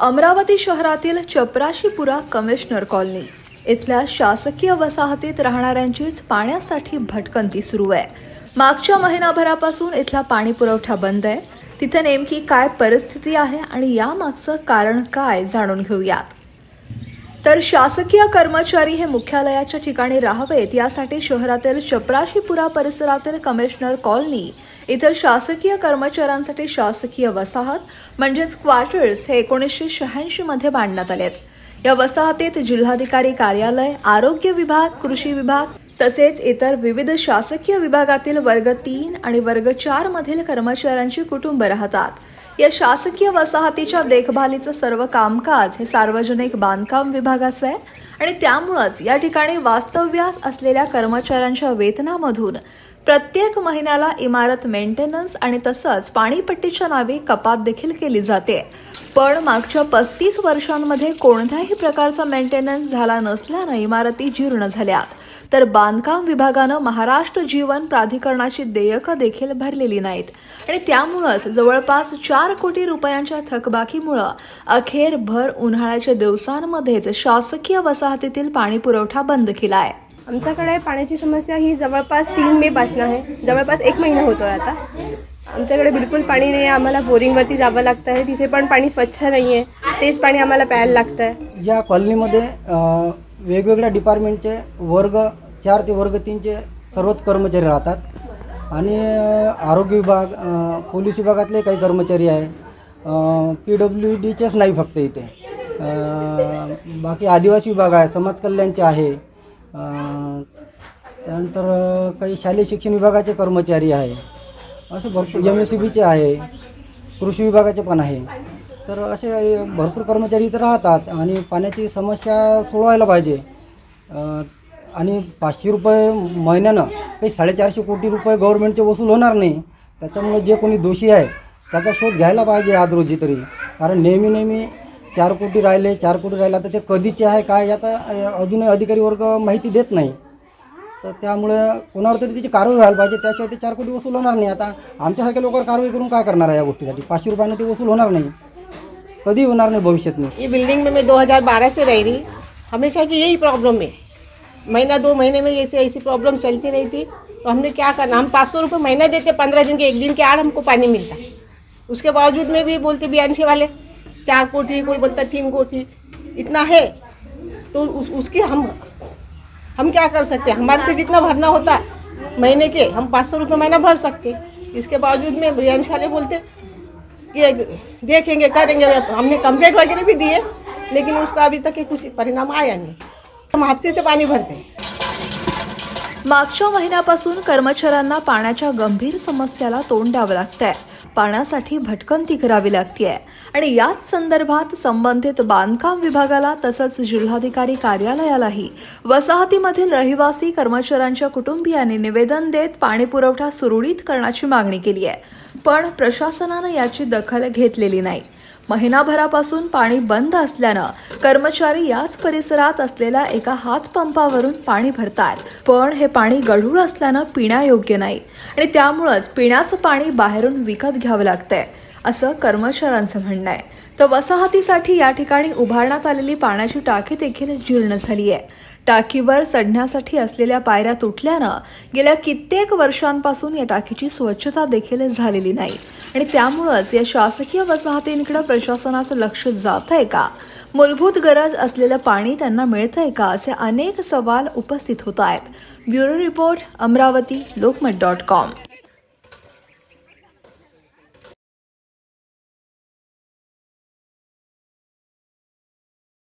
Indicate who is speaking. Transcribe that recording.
Speaker 1: अमरावती शहरातील चपराशीपुरा commissioner colony इथल्या शासकीय वसाहतीत राहणाऱ्यांचीच पाण्यासाठी भटकंती सुरू आहे. मागच्या महिनाभरापासून इथला पाणी पुरवठा बंद आहे. तिथे नेमकी काय परिस्थिती आहे आणि यामागचं कारण काय जाणून घेऊयात. तर शासकीय कर्मचारी हे मुख्यालयाच्या ठिकाणी राहावेत. यासाठी शहरातील चपराशीपुरा परिसरातील कमिशनर कॉलनी इथं शासकीय कर्मचाऱ्यांसाठी शासकीय वसाहत म्हणजेच क्वार्टर्स हे एकोणीसशे शहाऐंशी मध्ये बांधण्यात आलेत. या वसाहतीत जिल्हाधिकारी कार्यालय आरोग्य विभाग कृषी विभाग तसेच इतर विविध शासकीय विभागातील वर्ग तीन आणि वर्ग चार मधील कर्मचाऱ्यांची कुटुंब राहतात. या शासकीय वसाहतीच्या देखभालीचं सर्व कामकाज हे सार्वजनिक बांधकाम विभागाचं आहे. आणि त्यामुळंच या ठिकाणी वास्तव्यास असलेल्या कर्मचाऱ्यांच्या वेतनामधून प्रत्येक महिन्याला इमारत मेंटेनन्स आणि तसंच पाणीपट्टीच्या नावे कपात देखील केली जाते. पण मागच्या पस्तीस वर्षांमध्ये कोणत्याही प्रकारचा मेंटेनन्स झाला नसल्यानं इमारती जीर्ण झाल्या. तर बांधकाम विभागानं महाराष्ट्र जीवन प्राधिकरणाची देयकं देखील भरलेली नाहीत. आणि त्यामुळंच जवळपास चार कोटी रुपयांच्या थकबाकीमुळं अखेर भर उन्हाळ्याच्या दिवसांमध्येच शासकीय वसाहतीतील पाणी पुरवठा बंद केला आहे
Speaker 2: आमच्याकडे पाण्याची समस्या ही जवळपास तीन मे पासून आहे. जवळपास एक महिना होतो आता. आमच्याकडे बिलकुल पाणी नाही आहे आम्हाला बोरिंगवरती जावं लागतं आहे तिथे पण पाणी स्वच्छ नाही आहे तेच पाणी आम्हाला प्यायला लागतं आहे
Speaker 3: या कॉलनीमध्ये वेगवेगळ्या डिपार्टमेंटचे वर्ग चार ते वर्ग तीनचे सर्वच कर्मचारी राहतात. आणि आरोग्य विभाग पोलीस विभागातले काही कर्मचारी आहे. पी डब्ल्यू डीचेच नाही फक्त इथे. बाकी आदिवासी विभाग आहे समाज कल्याणचे आहे. त्यानंतर काही शालेय शिक्षण विभागाचे कर्मचारी आहे. असे भरपूर एम एस सी बीचे आहे. कृषी विभागाचे पण आहे. तर असे भरपूर कर्मचारी इथं राहतात आणि पाण्याची समस्या सोडवायला पाहिजे. आणि पाचशे रुपये महिन्यानं काही साडेचारशे कोटी रुपये गव्हर्मेंटचे वसूल होणार नाही. त्याच्यामुळे जे कोणी दोषी आहे त्याचा शोध घ्यायला पाहिजे आज रोजी तरी. कारण नेहमी नेहमी चार कोटी राहिले चार कोटी राहिला तर ते कधीचे आहे काय याचा अजूनही अधिकारी वर्ग माहिती देत नाही. तर त्यामुळे कोणावर तरी त्याची कारवाई व्हायला पाहिजे त्याशिवाय ते चार कोटी वसूल होणार नाही. आता आमच्यासारख्या लोकांवर कारवाई करून काय करणार आहे या गोष्टीसाठी? पाचशे रुपयानं ते वसूल होणार नाही. कधी होणार नाही, भविष्यात में।
Speaker 4: ये बिल्डिंग में मैं 2012 से रह रही हमेशा की यही प्रॉब्लम है। महीना, दो महीने में ऐसे, ऐसी प्रॉब्लम चलती रही थी तो हमने क्या करना? हम पाँच सौ रुपये महीना देते, पंद्रह दिन के, एक दिन के आड़ हमको पानी मिलता। उसके बावजूद में भी बोलते बियानशी वाले, चार कोठी, कोई बोलता, तीन कोठी, इतना है। तो उस, उसकी हम हम क्या कर सकते हैं? हमारे से जितना भरना होता, महीने के, हम पाँच सौ रुपये महीना भर सकते। इसके बावजूद में बियानशी वाले बोलते ये देखेंगे करेंगे हमने कंप्लेंट वगैरह भी दिए लेकिन उसका अभी तक कुछ परिणाम आया नहीं। हम हापसे से पानी भरते हैं।
Speaker 1: मागच्या महिन्यापासून कर्मचाऱ्यांना पाण्याच्या गंभीर समस्याला तोंड द्यावं लागतंय. पाण्यासाठी भटकंती करावी लागतीये. आणि याच संदर्भात संबंधित बांधकाम विभागाला तसंच जिल्हाधिकारी कार्यालयालाही वसाहतीमधील रहिवासी कर्मचाऱ्यांच्या कुटुंबियांनी निवेदन देत पाणी पुरवठा सुरळीत करण्याची मागणी केली आहे पण प्रशासनानं याची दखल घेतलेली नाही. महिनाभरापासून पाणी बंद असल्यानं कर्मचारी याच परिसरात असलेल्या एका हातपंपावरून पाणी भरतात पण हे पाणी गढूळ असल्यानं पिण्यायोग्य नाही आणि त्यामुळंच पिण्याचं पाणी बाहेरून विकत घ्यावं लागतंय असं कर्मचाऱ्यांचं म्हणणं आहे. तर वसाहतीसाठी या ठिकाणी उभारण्यात आलेली पाण्याची टाकी देखील जीर्ण झाली आहे टाकीवर चढण्यासाठी असलेल्या पायऱ्या तुटल्यानं गेल्या कित्येक वर्षांपासून या टाकीची स्वच्छता देखील झालेली नाही. आणि त्यामुळंच या शासकीय वसाहतींकडे प्रशासनाचं लक्ष जात आहे का? मूलभूत गरज असलेलं पाणी त्यांना मिळतंय का? असे अनेक सवाल उपस्थित होत आहेत. Bureau report Amravati Lokmat dot com.